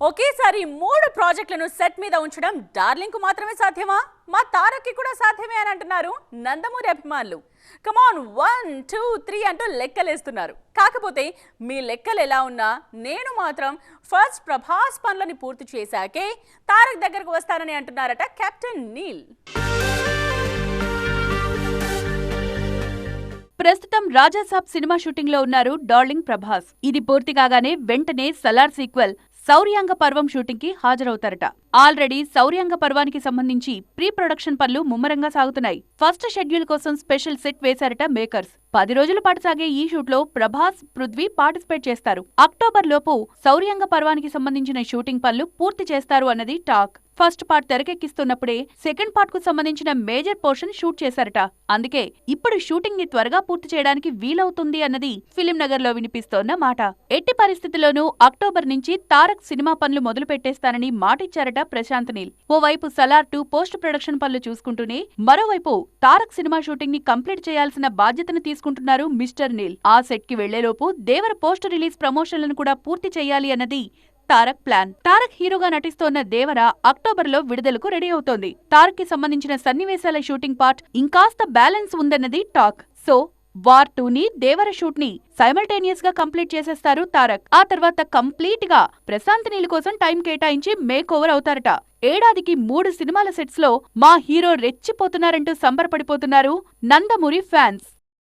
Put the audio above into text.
ఒకేసారి మూడు ప్రాజెక్టులను సెట్ మీద ఉంచడం డార్లింగ్కు మాత్రమే సాధ్యమా? మా తారక్కి కూడా సాధ్యమే అని అంటున్నారు నందమూరి అభిమానులు. కమాన్ వన్ టూ త్రీ అంటూ లెక్కలేస్తున్నారు. కాకపోతే మీ లెక్కలు ఎలా ఉన్నా నేను మాత్రం ఫస్ట్ ప్రభాస్ పనులని పూర్తి చేశాకే తారక్ దగ్గరకు వస్తానని అంటున్నారట కెప్టెన్ నీల్. ప్రస్తుతం రాజాసాబ్ సినిమా షూటింగ్లో ఉన్నారు డార్లింగ్ ప్రభాస్. ఇది పూర్తి కాగానే వెంటనే సలార్ సీక్వెల్ శౌర్యాంగ పర్వం షూటింగ్కి హాజరవుతారట. ఆల్రెడీ శౌర్యాంగ పర్వానికి సంబంధించి ప్రీ ప్రొడక్షన్ పనులు ముమ్మరంగా సాగుతున్నాయి. ఫస్ట్ షెడ్యూల్ కోసం స్పెషల్ సెట్ వేశారట మేకర్స్. పది రోజుల పాటు సాగే ఈ షూట్లో ప్రభాస్ పృథ్వీ పార్టిసిపేట్ చేస్తారు. అక్టోబర్ లోపు శౌర్యాంగ పర్వానికి సంబంధించిన షూటింగ్ పనులు పూర్తి చేస్తారు అన్నది టాక్. ఫస్ట్ పార్ట్ తెరకెక్కిస్తున్నప్పుడే సెకండ్ పార్ట్కు సంబంధించిన మేజర్ పోర్షన్ షూట్ చేశారట. అందుకే ఇప్పుడు షూటింగ్ని త్వరగా పూర్తి చేయడానికి వీలవుతుంది అన్నది ఫిలిం నగర్లో వినిపిస్తోన్న మాట. ఎట్టి పరిస్థితుల్లోనూ అక్టోబర్ నుంచి తారక్ సినిమా పనులు మొదలు పెట్టేస్తానని మాటిచ్చారట ప్రశాంత్ నీల్. ఓవైపు సలార్ టూ పోస్ట్ ప్రొడక్షన్ పనులు చూసుకుంటూనే మరోవైపు తారక్ సినిమా షూటింగ్ని కంప్లీట్ చేయాల్సిన బాధ్యతను తీసుకుంటున్నారు మిస్టర్ నీల్. ఆ సెట్కి వెళ్ళేలోపు దేవర పోస్ట్ రిలీజ్ ప్రమోషన్లను కూడా పూర్తి చేయాలి అన్నది తారక్ ప్లాన్. తారక్ హీరోగా నటిస్తోన్న దేవర అక్టోబర్లో విడుదలకు రెడీ అవుతోంది. తారక్కి సంబంధించిన సన్నివేశాల షూటింగ్ పార్ట్ ఇంకాస్త బ్యాలెన్స్ ఉందన్నది టాక్. సో వార్ టూని దేవర షూట్ని సైమల్టేనియస్గా కంప్లీట్ చేసేస్తారు తారక్. ఆ తర్వాత కంప్లీట్గా ప్రశాంత్ నీల్ కోసం టైం కేటాయించి మేక్ ఓవర్ అవుతారట. ఏడాదికి మూడు సినిమాల సెట్స్లో మా హీరో రెచ్చిపోతున్నారంటూ సంబరపడిపోతున్నారు నందమూరి ఫ్యాన్స్.